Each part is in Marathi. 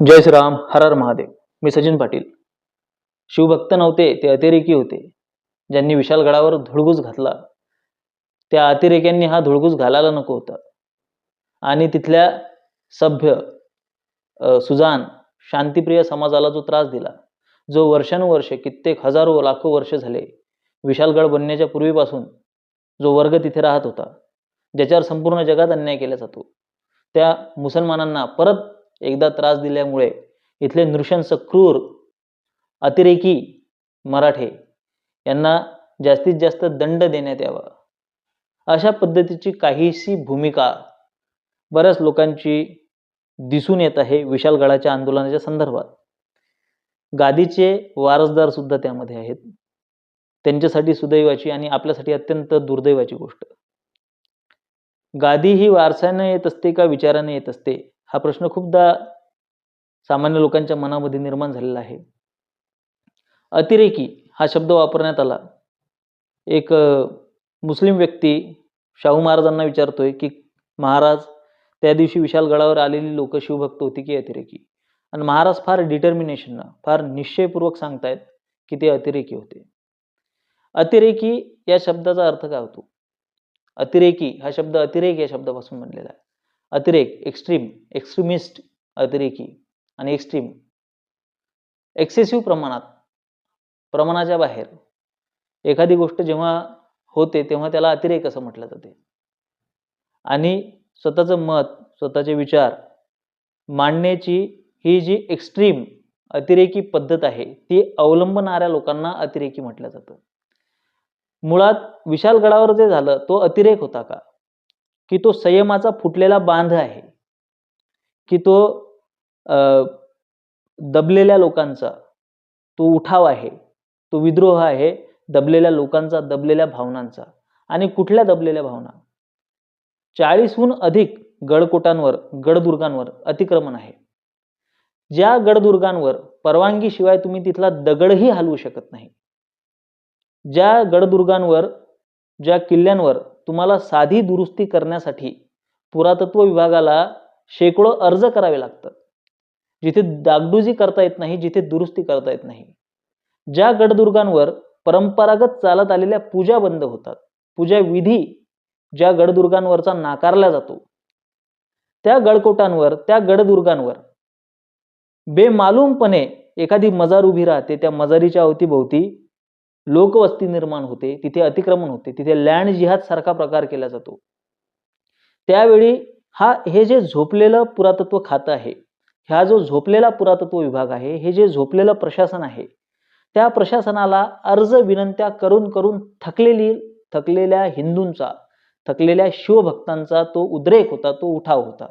जय श्रीराम हर हर महादेव. मी सचिन पाटील. शिवभक्त नव्हते ते अतिरेकी होते. ज्यांनी विशालगडावर धुळगूस घातला त्या अतिरेक्यांनी हा धुळगूस घालायला नको होता. आणि तिथल्या सभ्य सुजान शांतिप्रिय समाजाला जो त्रास दिला जो वर्षानुवर्षे कित्येक हजारो लाखो वर्ष झाले विशालगड बनण्याच्या पूर्वीपासून जो वर्ग तिथे राहत होता ज्याच्यावर संपूर्ण जगात अन्याय केला जातो त्या मुसलमानांना परत एकदा त्रास दिल्यामुळे इथले नृशंस क्रूर अतिरेकी मराठे यांना जास्तीत जास्त दंड देण्यात यावा. अशा पद्धतीची काहीशी भूमिका बऱ्याच लोकांची दिसून येत आहे विशालगडाच्या आंदोलनाच्या संदर्भात. गादीचे वारसदार सुद्धा त्यामध्ये आहेत. त्यांच्यासाठी सुदैवाची आणि आपल्यासाठी अत्यंत दुर्दैवाची गोष्ट. गादी ही वारसाने येत असते का विचाराने येत असते? हा प्रश्न खूपदा सामान्य लोकांच्या मनामध्ये निर्माण झालेला आहे. अतिरेकी हा शब्द वापरण्यात आला. एक मुस्लिम व्यक्ती शाहू महाराजांना विचारतोय की महाराज त्या दिवशी विशालगडावर आलेली लोक शिवभक्त होती की अतिरेकी? आणि महाराज फार डिटर्मिनेशननं फार निश्चयपूर्वक सांगतायत की ते अतिरेकी होते. अतिरेकी या शब्दाचा अर्थ काय होतो? अतिरेकी हा शब्द अतिरेक या शब्दापासून बनलेला आहे. अतिरेक एक्स्ट्रीम एक्स्ट्रीमिस्ट अतिरेकी आणि एक्स्ट्रीम एक्सेसिव्ह प्रमाणात प्रमाणाच्या बाहेर. एखादी गोष्ट जेव्हा होते तेव्हा त्याला अतिरेक असं म्हटलं जाते. आणि स्वतःचं मत स्वतःचे विचार मांडण्याची ही जी एक्स्ट्रीम अतिरेकी पद्धत आहे ती अवलंबणाऱ्या लोकांना अतिरेकी म्हटलं जातं. मुळात विशालगडावर जे झालं तो अतिरेक होता का? की तो संयमाचा फुटलेला बांध आहे की तो दबलेल्या लोकांचा तो उठाव आहे तो विद्रोह आहे दबलेल्या लोकांचा दबलेल्या भावनांचा आणि कुठल्या दबलेल्या भावना? चाळीसहून अधिक गडकोटांवर गडदुर्गांवर अतिक्रमण आहे. ज्या गडदुर्गांवर परवानगीशिवाय तुम्ही तिथला दगडही हलवू शकत नाही. ज्या गडदुर्गांवर ज्या किल्ल्यांवर तुम्हाला साधी दुरुस्ती करण्यासाठी पुरातत्व विभागाला शेकडो अर्ज करावे लागतात. जिथे दागडुजी करता येत नाही जिथे दुरुस्ती करता येत नाही. ज्या गडदुर्गांवर परंपरागत चालत आलेल्या पूजा बंद होतात. पूजा विधी ज्या गडदुर्गांवरचा नाकारला जातो. त्या गडकोटांवर त्या गडदुर्गांवर बेमालूमपणे एखादी मजार उभी राहते. त्या मजारीच्या अवतीभोवती लोकवस्ती निर्माण होते तिथे अतिक्रमण होते तिथे लँड जिहाद सारखा प्रकार केला जातो. त्यावेळी हा हे जे झोपलेलं पुरातत्व खातं आहे ह्या जो झोपलेला पुरातत्व विभाग आहे हे जे झोपलेलं प्रशासन आहे त्या प्रशासनाला अर्ज विनंत्या करून करून थकलेली थकलेल्या हिंदूंचा थकलेल्या शिवभक्तांचा तो उद्रेक होता तो उठाव होता.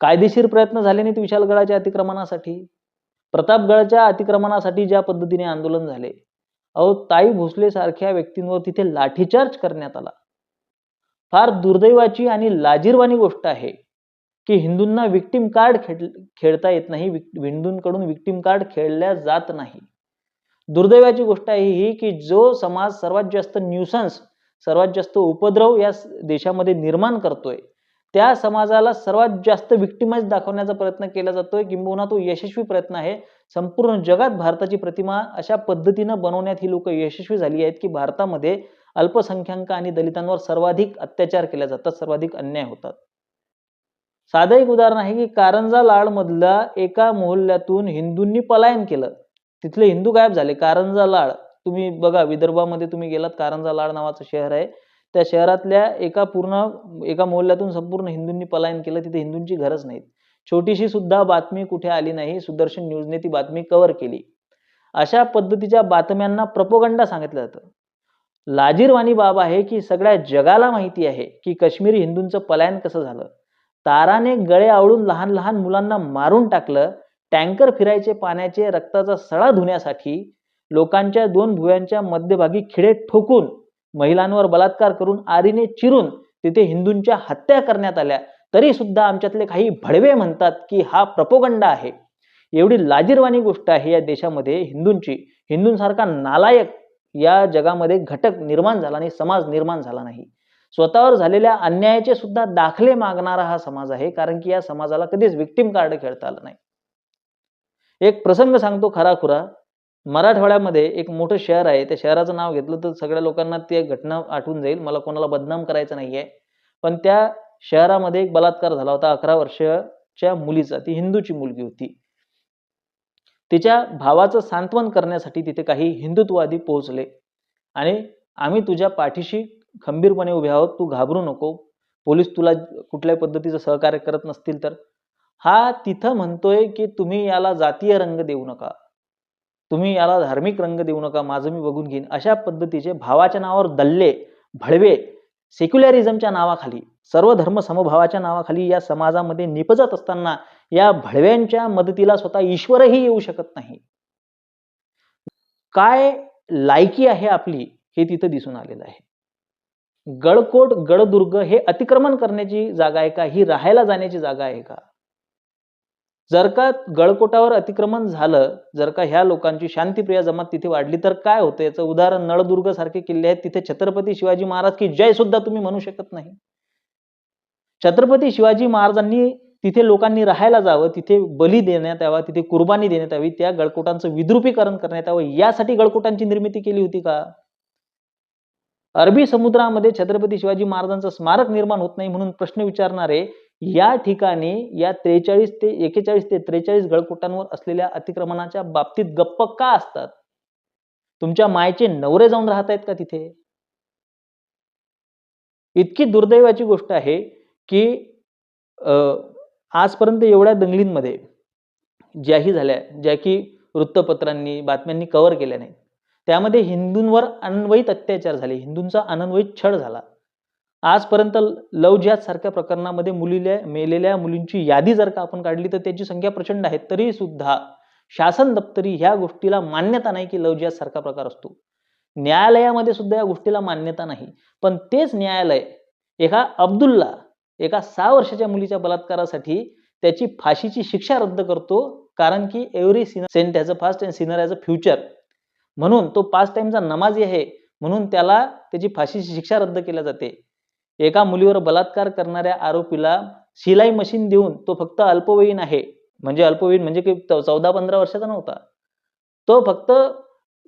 कायदेशीर प्रयत्न झाले नाहीत विशालगडाच्या अतिक्रमणासाठी. प्रतापगडाच्या अतिक्रमणासाठी ज्या पद्धतीने आंदोलन झाले अहो ताई भोसले सारख्या व्यक्तींवर तिथे लाठीचार्ज करण्यात आला. फार दुर्दैवाची आणि लाजीरवाणी गोष्ट आहे की हिंदूंना विक्टीम कार्ड खेळ खेळता येत नाही हिंदूंकडून विक्टीम कार्ड खेळल्या जात नाही. दुर्दैवाची गोष्ट आहे ही की जो समाज सर्वात जास्त न्यूसन्स सर्वात जास्त उपद्रव या देशामध्ये निर्माण करतोय त्या समाजाला सर्वात जास्त विक्टिमाइज दाखवण्याचा प्रयत्न केला जातोय. किंबहुना तो यशस्वी प्रयत्न आहे. संपूर्ण जगात भारताची प्रतिमा अशा पद्धतीनं बनवण्यात ही लोक यशस्वी झाली आहेत की भारतामध्ये अल्पसंख्याक आणि दलितांवर सर्वाधिक अत्याचार केले जातात सर्वाधिक अन्याय होतात. साधं एक उदाहरण आहे की कारंजा लाडमधल्या एका मोहल्ल्यातून हिंदूंनी पलायन केलं. तिथले हिंदू गायब झाले. कारंजा लाड तुम्ही बघा विदर्भामध्ये तुम्ही गेलात कारंजा लाड नावाचं शहर आहे. त्या शहरातल्या एका पूर्ण एका मोहल्ल्यातून संपूर्ण हिंदूंनी पलायन केलं. तिथे हिंदूंची घरच नाहीत. छोटीशी सुद्धा बातमी कुठे आली नाही. सुदर्शन न्यूजने ती बातमी कव्हर केली. अशा पद्धतीच्या बातम्यांना प्रपोगंडा सांगितलं जातं. लाजीरवाणी बाब आहे की सगळ्या जगाला माहिती आहे की काश्मीरी हिंदूंचं पलायन कसं झालं. ताराने गळे आवळून लहान लहान मुलांना मारून टाकलं. टँकर फिरायचे पाण्याचे रक्ताचा सडा धुण्यासाठी लोकांच्या दोन भुव्यांच्या मध्यभागी खिडे ठोकून महिलांवर बलात्कार करून आरीने चिरून तिथे हिंदूंच्या हत्या करण्यात आल्या. तरी सुद्धा आमच्यातले काही भडवे म्हणतात की हा प्रपोगंड आहे. एवढी लाजीरवाणी गोष्ट आहे या देशामध्ये हिंदूंची. हिंदूंसारखा नालायक या जगामध्ये घटक निर्माण झाला नाही समाज निर्माण झाला नाही. स्वतःवर झालेल्या अन्यायाचे सुद्धा दाखले मागणारा हा समाज आहे कारण की या समाजाला कधीच विक्टीम कार्ड खेळता आलं नाही. एक प्रसंग सांगतो खराखुरा मराठवाड्यामध्ये एक मोठं शहर आहे. त्या शहराचं नाव घेतलं तर सगळ्या लोकांना ती घटना आठवून जाईल. मला कोणाला बदनाम करायचं नाहीये. पण त्या शहरामध्ये एक बलात्कार झाला होता अकरा वर्षाच्या मुलीचा. ती हिंदूची मुलगी होती. तिच्या भावाचं सांत्वन करण्यासाठी तिथे काही हिंदुत्ववादी पोहोचले. आणि आम्ही तुझ्या पाठीशी खंबीरपणे उभे आहोत. तू घाबरू नको. पोलीस तुला कुठल्याही पद्धतीचं सहकार्य करत नसतील तर. हा तिथं म्हणतोय की तुम्ही याला जातीय रंग देऊ नका. तुम्ही याला धार्मिक रंग देऊ नका माझं मी बघून घेईन. अशा पद्धतीचे भावाच्या नावावर दल्ले भडवे सेक्युलरिझमच्या नावाखाली सर्व धर्म समभावाच्या नावाखाली या समाजामध्ये निपजत असताना या भडव्यांच्या मदतीला स्वतः ईश्वरही येऊ शकत नाही. काय लायकी आहे आपली हे तिथं दिसून आलेलं आहे. गडकोट गडदुर्ग हे अतिक्रमण करण्याची जागा आहे का? ही राहायला जाण्याची जागा आहे का? जर का गळकोटावर अतिक्रमण झालं जर का ह्या लोकांची शांतीप्रिया जमात तिथे वाढली तर काय होतं? याचं उदाहरण नळदुर्ग सारखे किल्ले आहेत तिथे छत्रपती शिवाजी महाराज की जय सुद्धा तुम्ही म्हणू शकत नाही. छत्रपती शिवाजी महाराजांनी तिथे लोकांनी राहायला जावं तिथे बली देण्यात यावा तिथे कुर्बानी देण्यात यावी त्या गळकोटांचं विद्रुपीकरण करण्यात यावं यासाठी गळकोटांची निर्मिती केली होती का? अरबी समुद्रामध्ये छत्रपती शिवाजी महाराजांचं स्मारक निर्माण होत नाही म्हणून प्रश्न विचारणारे या ठिकाणी या त्रेचाळीस ते एकेचाळीस ते त्रेचाळीस गळकुटांवर असलेल्या अतिक्रमणाच्या बाबतीत गप्प का असतात? तुमच्या मायचे नवरे जाऊन राहत आहेत का तिथे? इतकी दुर्दैवाची गोष्ट आहे की अं, आजपर्यंत एवढ्या दंगलींमध्ये ज्याही झाल्या ज्या की वृत्तपत्रांनी बातम्यांनी कव्हर केल्या नाहीत. त्यामध्ये हिंदूंवर अन्वयित अत्याचार झाले. हिंदूंचा अनन्वयित छळ झाला. आजपर्यंत लव जिहाद सारख्या प्रकरणामध्ये मुलील्या मेलेल्या मुलींची यादी जर का आपण काढली तर त्याची संख्या प्रचंड आहे. तरी सुद्धा शासन दप्तरी ह्या गोष्टीला मान्यता नाही की लव जिहाद सारखा प्रकार असतो. न्यायालयामध्ये सुद्धा या गोष्टीला मान्यता नाही. पण तेच न्यायालय एका अब्दुल्ला एका सहा वर्षाच्या मुलीच्या बलात्कारासाठी त्याची फाशीची शिक्षा रद्द करतो कारण की every sinner saint as a fast and sinner as a future. म्हणून तो पाच टाइमचा नमाजी आहे. म्हणून त्याला त्याची फाशीची शिक्षा रद्द केल्या जाते. एका मुलीवर बलात्कार करणाऱ्या आरोपीला शिलाई मशीन देऊन तो फक्त अल्पवयीन आहे. म्हणजे अल्पवयीन म्हणजे की चौदा पंधरा वर्षाचा नव्हता. तो फक्त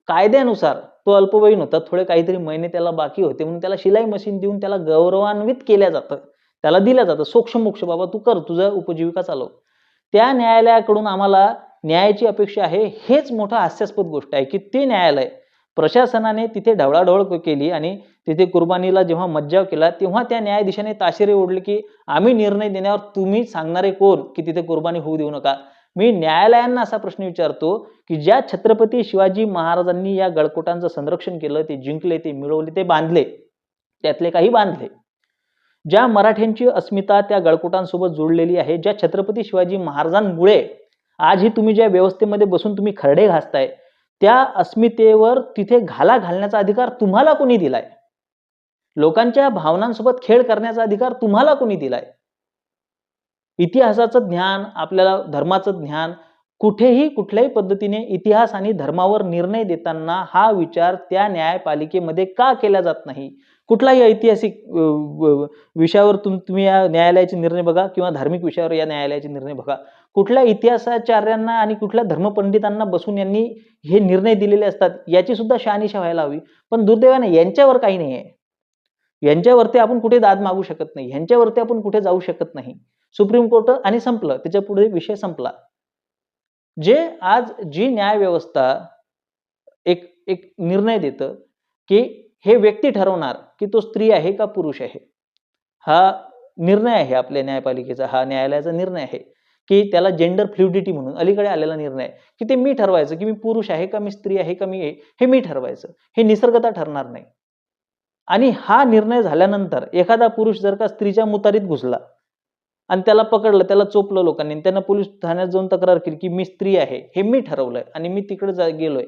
कायद्यानुसार तो अल्पवयीन होता. थोडे काहीतरी महिने त्याला बाकी होते. म्हणून त्याला शिलाई मशीन देऊन त्याला गौरवान्वित केल्या जातं. त्याला दिलं जातं. सोक्ष मोक्ष बाबा तू कर तुझं उपजीविका चालव. त्या न्यायालयाकडून आम्हाला न्यायाची अपेक्षा आहे. हेच मोठं हास्यास्पद गोष्ट आहे की ते न्यायालय प्रशासनाने तिथे ढवळाढवळ केली आणि तिथे कुर्बानीला जेव्हा मज्जाव केला तेव्हा त्या न्यायाधीशाने ताशेरे ओढले की आम्ही निर्णय देण्यावर तुम्ही सांगणारे कोण की तिथे कुर्बानी होऊ देऊ नका? मी न्यायालयांना असा प्रश्न विचारतो की ज्या छत्रपती शिवाजी महाराजांनी या गडकोटांचं संरक्षण केलं ते जिंकले ते मिळवले ते बांधले त्यातले काही बांधले. ज्या मराठ्यांची अस्मिता त्या गळकोटांसोबत जोडलेली आहे ज्या छत्रपती शिवाजी महाराजांमुळे आजही तुम्ही ज्या व्यवस्थेमध्ये बसून तुम्ही खरडे घासताय त्या अस्मितेवर तिथे घाला घालण्याचा अधिकार तुम्हाला कोणी दिलाय? लोकांच्या भावनांसोबत खेळ करण्याचा अधिकार तुम्हाला कोणी दिलाय? इतिहासाचं ज्ञान आपल्याला धर्माचं ज्ञान कुठेही कुठल्याही पद्धतीने इतिहास आणि धर्मावर निर्णय देताना हा विचार त्या न्यायपालिकेमध्ये का केला जात नाही? कुठलाही ऐतिहासिक विषयावर तुम तुम्ही या न्यायालयाचे निर्णय बघा किंवा धार्मिक विषयावर या न्यायालयाचे निर्णय बघा. कुठल्या इतिहासाचार्यांना आणि कुठल्या धर्मपंडितांना बसून यांनी हे निर्णय दिलेले असतात याची सुद्धा शहानिशा व्हायला हवी. पण दुर्दैवाने यांच्यावर काही नाही आहे यांच्यावरती आपण कुठे दाद मागू शकत नाही यांच्यावरती आपण कुठे जाऊ शकत नाही. सुप्रीम कोर्ट आणि संपलं त्याच्या पुढे विषय संपला. जे आज जी न्याय व्यवस्था एक एक निर्णय देतं की हे व्यक्ती ठरवणार की तो स्त्री आहे का पुरुष आहे. हा निर्णय आहे आपल्या न्यायपालिकेचा हा न्यायालयाचा निर्णय आहे की त्याला जेंडर फ्ल्युडिटी म्हणून अलीकडे आलेला निर्णय की ते मी ठरवायचं की मी पुरुष आहे का मी स्त्री आहे का मी हे मी ठरवायचं. हे निसर्गता ठरणार नाही. आणि हा निर्णय झाल्यानंतर एखादा पुरुष जर का स्त्रीच्या मुतारीत घुसला आणि त्याला पकडलं त्याला चोपलं लोकांनी त्यांना पोलीस ठाण्यात जाऊन तक्रार केली की मी स्त्री आहे हे मी ठरवलंय आणि मी तिकडे जा गेलोय.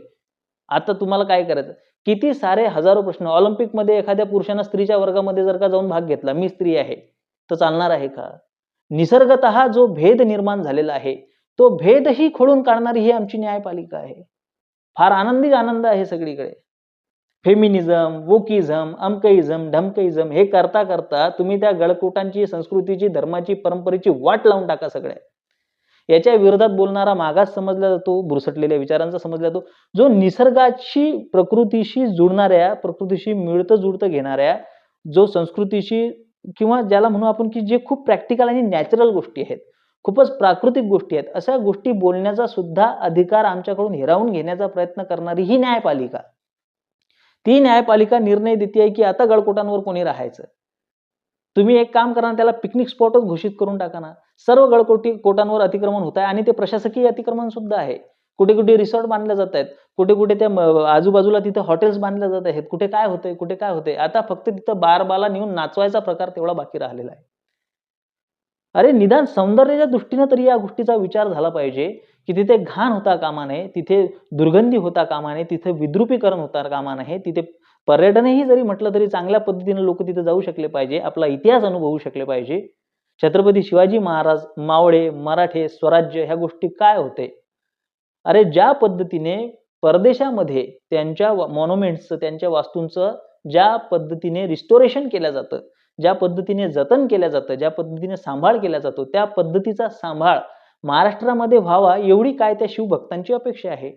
आता तुम्हाला काय करायचं? किती सारे हजारो प्रश्न. ऑलिम्पिकमध्ये एखाद्या पुरुषानं स्त्रीच्या वर्गामध्ये जर का जाऊन भाग घेतला मी स्त्री आहे तर चालणार आहे का? निसर्गत जो भेद निर्माण झालेला आहे तो भेदही खोडून काढणारी ही आमची न्यायपालिका आहे. फार आनंदी आनंद आहे सगळीकडे. फेमिनिझम वोकिझम अमकइझम ढमकइझम हे करता करता तुम्ही त्या गळकोटांची संस्कृतीची धर्माची परंपरेची वाट लावून टाका सगळ्या याच्या विरोधात बोलणारा मागास समजला जातो बुरसटलेल्या विचारांचा समजला जातो. जो निसर्गाशी प्रकृतीशी जुळणाऱ्या प्रकृतीशी मिळतं जुळतं घेणाऱ्या जो संस्कृतीशी किंवा ज्याला म्हणू आपण की जे खूप प्रॅक्टिकल आणि नॅचरल गोष्टी आहेत खूपच प्राकृतिक गोष्टी आहेत अशा गोष्टी बोलण्याचा सुद्धा अधिकार आमच्याकडून हिरावून घेण्याचा प्रयत्न करणारी ही न्यायपालिका. ती न्यायपालिका निर्णय देते आहे की आता गळकोटांवर कोणी राहायचं? तुम्ही एक काम करा त्याला पिकनिक स्पॉटच घोषित करून टाका ना. सर्व गळकोटी कोटांवर अतिक्रमण होत आहे आणि ते प्रशासकीय अतिक्रमण सुद्धा आहे. कुठे कुठे रिसॉर्ट बांधले जात आहेत. कुठे कुठे त्या आजूबाजूला तिथे हॉटेल्स बांधले जात आहेत. कुठे काय होतंय कुठे काय होतंय. आता फक्त तिथं बार बाला नेऊन नाचवायचा प्रकार तेवढा बाकी राहिलेला आहे. अरे निदान सौंदर्याच्या दृष्टीनं तरी या गोष्टीचा विचार झाला पाहिजे की तिथे घाण होता कामा नये तिथे दुर्गंधी होता कामा नये तिथे विद्रुपीकरण होता कामा नये तिथे पर्यटनही जरी म्हटलं तरी चांगल्या पद्धतीने लोक तिथे जाऊ शकले पाहिजे आपला इतिहास अनुभवू शकले पाहिजे. छत्रपती शिवाजी महाराज मावळे मराठे स्वराज्य ह्या गोष्टी काय होते? अरे ज्या पद्धतीने परदेशामध्ये त्यांच्या मॉन्युमेंट्सचं त्यांच्या वास्तूंचं ज्या पद्धतीने रिस्टोरेशन केलं जातं ज्या पद्धतीने जतन केलं जातं ज्या पद्धतीने सांभाळ केला जातो त्या पद्धतीचा सांभाळ महाराष्ट्रामध्ये व्हावा एवढी काय त्या शिवभक्तांची अपेक्षा आहे?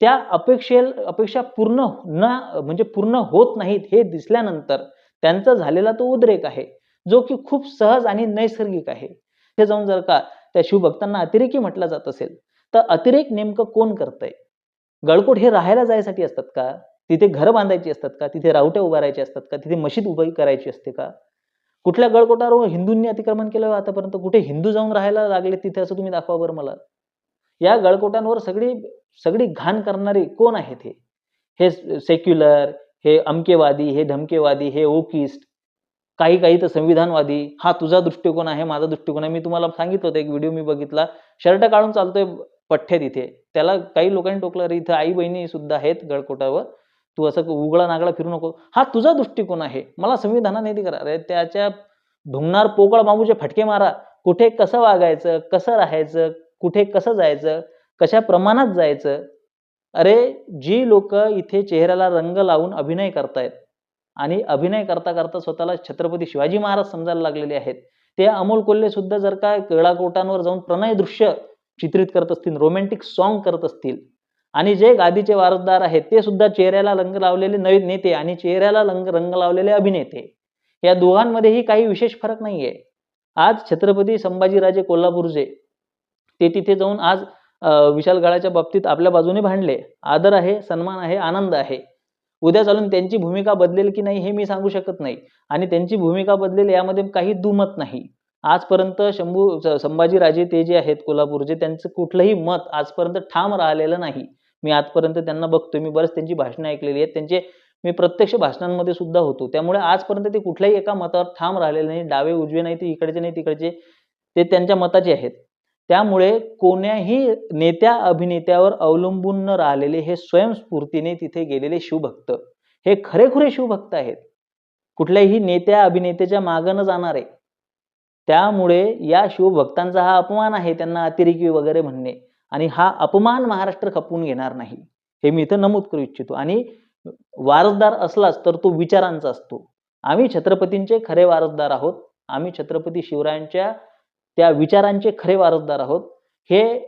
त्या अपेक्षे अपेक्षा पूर्ण न म्हणजे पूर्ण होत नाहीत हे दिसल्यानंतर त्यांचा झालेला तो उद्रेक आहे जो की खूप सहज आणि नैसर्गिक आहे. हे जाऊन जर का त्या शिवभक्तांना अतिरेकी म्हटलं जात असेल तर अतिरेक नेमकं कोण करतंय? गळकोट हे राहायला जायसाठी असतात का? तिथे घर बांधायची असतात का? तिथे रावट्या उभारायच्या असतात का? तिथे मशीद उभी करायची असते का? कुठल्या गळकोटावर हिंदूंनी अतिक्रमण केलं आतापर्यंत? कुठे हिंदू जाऊन राहायला लागले तिथे असं तुम्ही दाखवा बरं मला. या गळकोटांवर सगळी सगळी घाण करणारे कोण आहेत हे? हे सेक्युलर हे अमकेवादी हे धमकेवादी हे ओकिस्ट काही काही तर संविधानवादी. हा तुझा दृष्टिकोन आहे माझा दृष्टिकोन आहे. मी तुम्हाला सांगितलं होतं एक व्हिडिओ मी बघितला. शर्ट काढून चालतोय पठ्ठ्यात तिथे त्याला काही लोकांनी टोकलं अरे इथं आई बहिणी सुद्धा आहेत गळकोटावर. तू असं उघडा नागळा फिरू नको. हा तुझा दृष्टिकोन आहे. मला संविधानाने ती करा. अरे त्याच्या ढुंगणार पोकळ बांबूचे फटके मारा. कुठे कसं वागायचं कसं राहायचं कुठे कसं जायचं कशा प्रमाणात जायचं? अरे जी लोक इथे चेहऱ्याला रंग लावून अभिनय करतायत आणि अभिनय करता करता स्वतःला छत्रपती शिवाजी महाराज समजायला लागलेले आहेत. ते अमोल कोल्हे सुद्धा जर का केळाकोटांवर जाऊन प्रणय दृश्य चित्रित करत असतील रोमॅन्टिक सॉन्ग करत असतील आणि जे गादीचे वारसदार आहेत ते सुद्धा चेहऱ्याला रंग लावलेले नवीन नेते आणि चेहऱ्याला रंग रंग लावलेले अभिनेते. या दोघांमध्येही काही विशेष फरक नाहीये. आज छत्रपती संभाजीराजे कोल्हापूरचे ते तिथे जाऊन आज विशालगडाच्या विशाल गडाच्या बाबतीत आपल्या बाजूने भांडले. आदर आहे सन्मान आहे आनंद आहे. उद्या चालून त्यांची भूमिका बदलेल की नाही हे मी सांगू शकत नाही. आणि त्यांची भूमिका बदलेल यामध्ये काही दुमत नाही. आजपर्यंत शंभू संभाजीराजे ते जे आहेत कोल्हापूरचे त्यांचं कुठलंही मत आजपर्यंत ठाम राहिलेलं नाही. मी आजपर्यंत त्यांना बघतोय मी बरेच त्यांची भाषणं ऐकलेली आहेत त्यांचे मी प्रत्यक्ष भाषणांमध्ये सुद्धा होतो. त्यामुळे आजपर्यंत ते कुठल्याही एका मतावर ठाम राहिलेले नाही डावे उजवे नाही ते इकडचे नाही तिकडचे ते त्यांच्या मताचे आहेत. त्यामुळे कोण्याही नेत्या अभिनेत्यावर अवलंबून न राहिलेले हे स्वयंस्फूर्तीने तिथे गेलेले शिवभक्त हे खरेखुरे शिवभक्त आहेत. कुठल्याही नेत्या अभिनेत्याच्या मागं न जाणारे. त्यामुळे या शिवभक्तांचा हा अपमान आहे त्यांना अतिरेकी वगैरे म्हणणे. आणि हा अपमान महाराष्ट्र खपवून घेणार नाही. हे मी इथं नमूद करू इच्छितो. आणि वारसदार असलाच तर तो विचारांचा असतो. आम्ही छत्रपतींचे खरे वारसदार आहोत. आम्ही छत्रपती शिवरायांच्या त्या विचारांचे खरे वारसदार आहोत. हे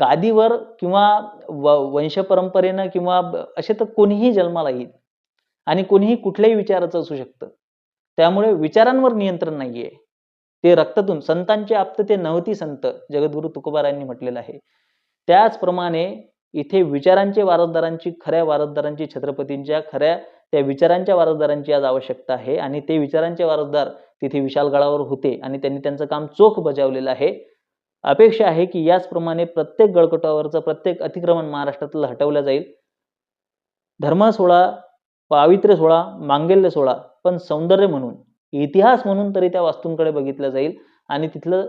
गादीवर किंवा व वंशपरंपरेनं किंवा असे तर कोणीही जन्माला येईल. आणि कोणीही कुठल्याही विचाराचं असू शकतं. त्यामुळे विचारांवर नियंत्रण नाहीये. ते रक्तातून संतांचे आप्त ते नवती संत जगद्गुरु तुकोबारांनी म्हटलेलं आहे. त्याचप्रमाणे इथे विचारांचे वारसदारांची खऱ्या वारसदारांची छत्रपतींच्या खऱ्या त्या विचारांच्या वारसदारांची आज आवश्यकता आहे. आणि ते विचारांचे वारसदार तिथे विशालगडावर होते आणि त्यांनी त्यांचं काम चोख बजावलेलं आहे. अपेक्षा आहे की याचप्रमाणे प्रत्येक गळकटावरचं प्रत्येक अतिक्रमण महाराष्ट्रातलं हटवलं जाईल. धर्म सोळा पावित्र्य सोळा मांगल्य सोळा पण सौंदर्य म्हणून इतिहास म्हणून तरी त्या वास्तूंकडे बघितलं जाईल. आणि तिथलं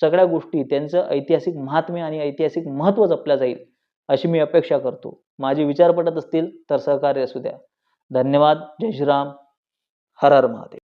सगळ्या गोष्टी त्यांचं ऐतिहासिक महात्म्य आणि ऐतिहासिक महत्त्व जपलं जाईल अशी मी अपेक्षा करतो. माझे विचार पटत असतील तर सहकार्य असू द्या. धन्यवाद. जय श्रीराम. हर हर महादेव.